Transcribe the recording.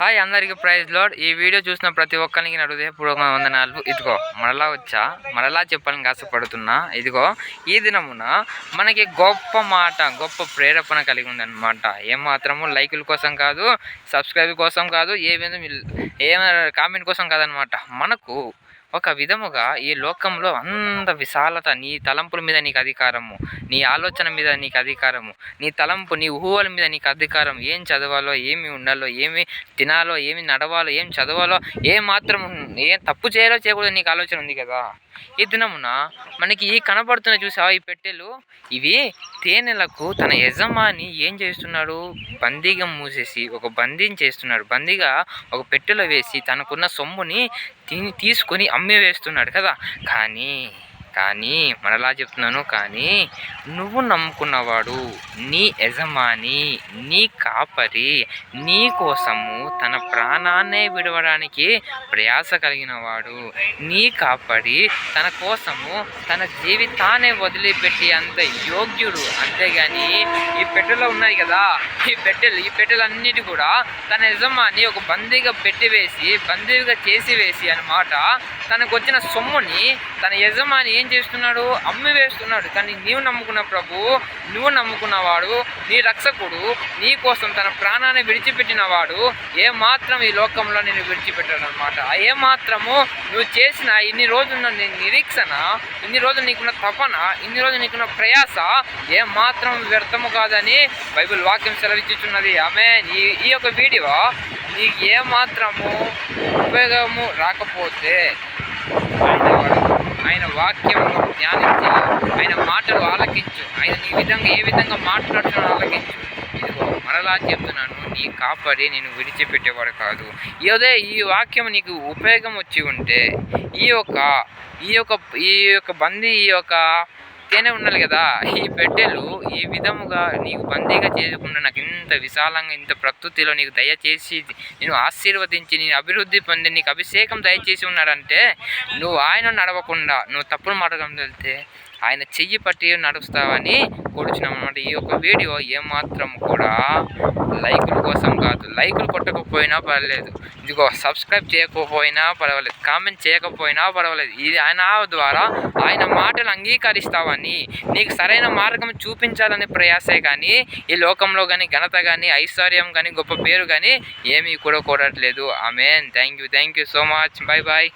Hi అందరికీ praise load. ఈ video చూసిన ప్రతి ఒక్కరికి నా హృదయపూర్వక వందనాలు. ఇదిగో మరలా వచ్చా? మరలా చెప్పాలని ఆశపడుతున్నా. ఇదిగో ఈ దినమున మనకి గొప్ప మాట గొప్ప ప్రేరేపణ కలిగి ఉందన్నమాట. ఏమాత్రము లైకుల కోసం కాదు సబ్స్క్రైబ్ కోసం కాదు ఏ విధంగా కామెంట్ కోసం కాదనమాట మనకు ఒక విధముగా ఈ లోకంలో అంత విశాలత నీ తలంపుల మీద నీకు అధికారము నీ ఆలోచన మీద నీకు అధికారము నీ తలంపు నీ ఊహల మీద నీకు అధికారం. ఏం చదవాలో ఏమి ఉండాలో ఏమి తినాలో ఏమి నడవాలో ఏం చదవాలో ఏ మాత్రం ఏం తప్పు చేయాలో చేయకూడదు నీకు ఆలోచన ఉంది కదా. ఈ దినమున మనకి ఈ కనబడుతున్న చూసావా ఈ పెట్టెలు? ఇవి తేనెలకు తన యజమాని ఏం చేస్తున్నాడు? బందీగా మూసేసి ఒక బందీని చేస్తున్నాడు. బందీగా ఒక పెట్టెలో వేసి తనకున్న సొమ్ముని తిని తీసుకొని అమ్మి వేస్తున్నాడు కదా. కానీ కానీ మరలా చెప్తున్నాను కానీ నువ్వు నమ్ముకున్నవాడు నీ యజమాని నీ కాపరి నీ కోసము తన ప్రాణాన్నే విడవడానికి ప్రయాస కలిగిన వాడు నీ కాపరి తన కోసము తన జీవితాన్ని వదిలిపెట్టి అంత యోగ్యుడు. అంతేగాని ఈ పెట్టెలో ఉన్నాయి కదా ఈ పెట్టెలు ఈ పెట్టెలన్నిటి కూడా తన యజమాని ఒక బందీగా పెట్టి వేసి బందీగా చేసి వేసి అనమాట తనకు వచ్చిన సొమ్ముని తన యజమాని ఏం చేస్తున్నాడు? అమ్మి వేస్తున్నాడు. కానీ నీవు నమ్ముకున్న ప్రభు నువ్వు నమ్ముకున్నవాడు నీ రక్షకుడు నీ కోసం తన ప్రాణాన్ని విడిచిపెట్టినవాడు ఏ మాత్రం ఈ లోకంలో నేను విడిచిపెట్టాడనమాట. ఏ మాత్రము నువ్వు చేసిన ఇన్ని రోజున్న నీ నిరీక్షణ ఇన్ని రోజులు నీకున్న తపన ఇన్ని రోజులు నీకున్న ప్రయాస ఏ మాత్రం వ్యర్థము కాదని బైబిల్ వాక్యం సెలవిచ్చుచున్నది. ఆమె ఈ ఈ యొక్క వీడియో నీకు ఏ మాత్రము ఉపయోగము రాకపోతే ఆయన వాక్యం వాక్యము ధ్యానించి ఆయన మాటలు ఆలకించు. ఆయన నీ విధంగా ఏ విధంగా మాట్లాడుతున్నాడు ఆలకించు. ఇదిగో మరలా చెప్తున్నాను నీ కాపాడి నేను విడిచిపెట్టేవాడు కాదు. ఇదే ఈ వాక్యం నీకు ఉపయోగం వచ్చి ఉంటే ఈ యొక్క ఈ యొక్క ఈ యొక్క బందీ ఈ యొక్క తేనె ఉండాలి కదా. ఈ పెట్టెలు ఈ విధముగా నీకు బందీగా చేయకుండా నాకు ఇంత విశాలంగా ఇంత ప్రకృతిలో నీకు దయచేసి నేను ఆశీర్వదించి నేను అభివృద్ధి పొంది నీకు అభిషేకం దయచేసి ఉన్నాడంటే నువ్వు ఆయన నడవకుండా నువ్వు తప్పుడు మార్గం వెళ్తే ఆయన చెయ్యి పట్టి నడుస్తావని కూర్చున్నాం అనమాట ఈ యొక్క వీడియో ఏమాత్రం కూడా లైకుల కోసం కాదు లైకులు కొట్టకపోయినా పర్వాలేదు ఇదిగో సబ్స్క్రైబ్ చేయకపోయినా పర్వాలేదు కామెంట్ చేయకపోయినా పర్వాలేదు. ఇది ఆయన ద్వారా ఆయన మాటలు అంగీకరిస్తావని నీకు సరైన మార్గం చూపించాలనే ప్రయాసే కానీ ఈ లోకంలో కానీ ఘనత కానీ ఐశ్వర్యం కానీ గొప్ప పేరు కానీ ఏమీ కూడా కూడట్లేదు. Amen. Thank you thank you so much. Bye bye